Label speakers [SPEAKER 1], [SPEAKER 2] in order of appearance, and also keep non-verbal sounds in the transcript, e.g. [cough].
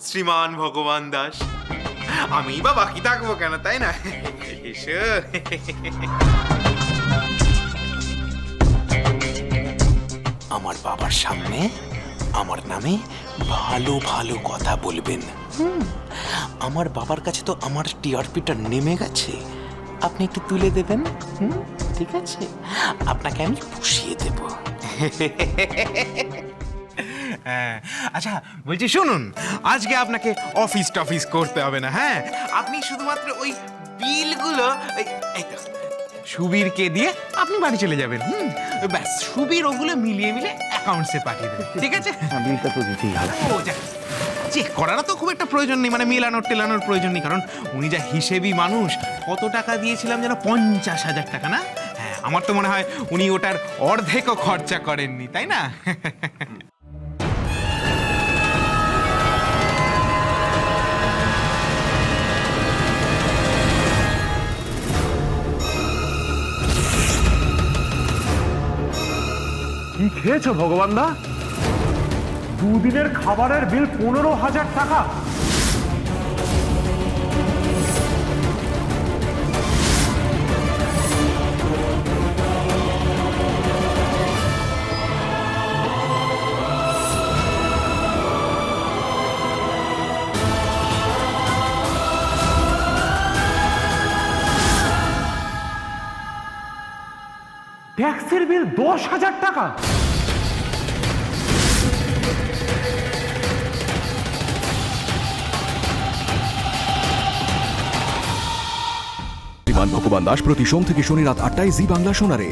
[SPEAKER 1] শ্রীমান ভগবান দাস। আমি বা বাকি থাকব কেন, তাই না? এসো।
[SPEAKER 2] আমার বাবার সামনে, আমার নামে ভালো ভালো কথা বলবেন। আমার বাবার কাছে তো আমার টিআরপিটা নেমে গেছে। আপনি একটু তুলে দেবেন? ঠিক আছে। আপনাকে আমি পুষিয়ে দেব। [laughs]
[SPEAKER 1] হ্যাঁ। আচ্ছা বলছি শুনুন আজকে আপনাকে অফিস টফিস করতে হবে না হ্যাঁ? আপনি শুধুমাত্র ওই বিলগুলো সুবীরকে দিয়ে আপনি বাড়ি চলে যাবেন হুম? ব্যাস সুবীর ওগুলো মিলিয়ে মিলে অ্যাকাউন্টসে পাঠিয়ে দেবেন ঠিক আছে?
[SPEAKER 3] বিলটা তো দিতেই হবে।
[SPEAKER 1] ও যাক চেক করারও তো খুব একটা প্রয়োজন নেই মানে মেলানোর টেলানোর প্রয়োজন নেই কারণ উনি যা হিসেবি মানুষ কত টাকা দিয়েছিলাম যেন পঞ্চাশ হাজার টাকা না? হ্যাঁ আমার তো মনে হয় উনি ওটার অর্ধেকও খরচা করেননি তাই না?
[SPEAKER 4] কি খেয়েছো ভগবান দা? দুদিনের খাবারের বিল পনেরো হাজার টাকা। ট্যাক্সের বিল দশ হাজার টাকা।
[SPEAKER 5] ভগবান দাস প্রতি সোম থেকে শনি রাত আটটায় জি বাংলা শোনারে